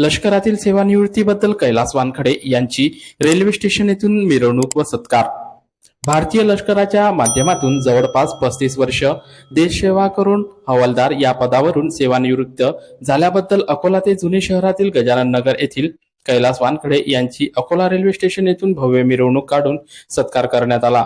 लष्करातील सेवानिवृत्तीबद्दल कैलास वानखडे यांची railway station येथून मिरवणूक व सत्कार. भारतीय लष्कराच्या माध्यमातून जवळपास पस्तीस वर्ष देशसेवा करून हवालदार या पदावरून सेवानिवृत्त झाल्याबद्दल अकोला ते जुने शहरातील गजानन नगर येथील कैलास वानखडे यांची अकोला रेल्वे स्टेशन येथून भव्य मिरवणूक काढून सत्कार करण्यात आला.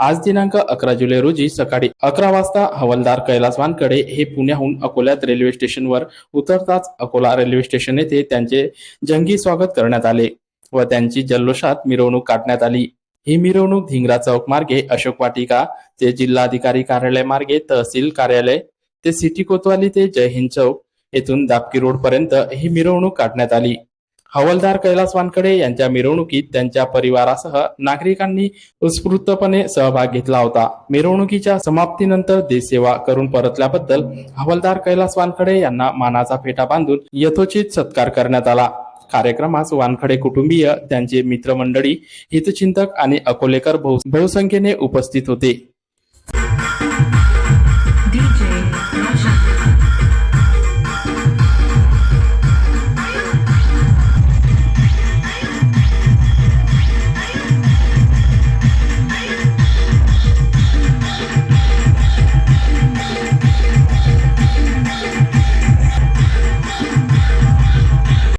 आज दिनांक अकरा जुलै रोजी सकाळी अकरा वाजता हवालदार कैलास वानकडे हे पुण्याहून अकोल्यात रेल्वे स्टेशनवर उतरताच अकोला रेल्वे स्टेशन येथे त्यांचे जंगी स्वागत करण्यात आले व त्यांची जल्लोषात मिरवणूक काढण्यात आली. ही मिरवणूक धिंगरा चौक मार्गे अशोक वाटिका ते जिल्हाधिकारी कार्यालय मार्गे तहसील कार्यालय ते सिटी कोतवाली ते जय हिंद चौक येथून दापकी रोड पर्यंत ही मिरवणूक काढण्यात आली. हवालदार कैलास वानकडे यांच्या मिरवणुकीत त्यांच्या परिवारासह नागरिकांनी उत्स्फूर्तपणे सहभाग घेतला होता. मिरवणुकीच्या समाप्तीनंतर देशसेवा करून परतल्याबद्दल हवालदार कैलास वानखडे यांना मानाचा फेटा बांधून यथोचित सत्कार करण्यात आला. कार्यक्रमास वानखडे कुटुंबीय त्यांचे मित्रमंडळी हितचिंतक आणि अकोलेकर बहु- बहुसंख्येने उपस्थित होते.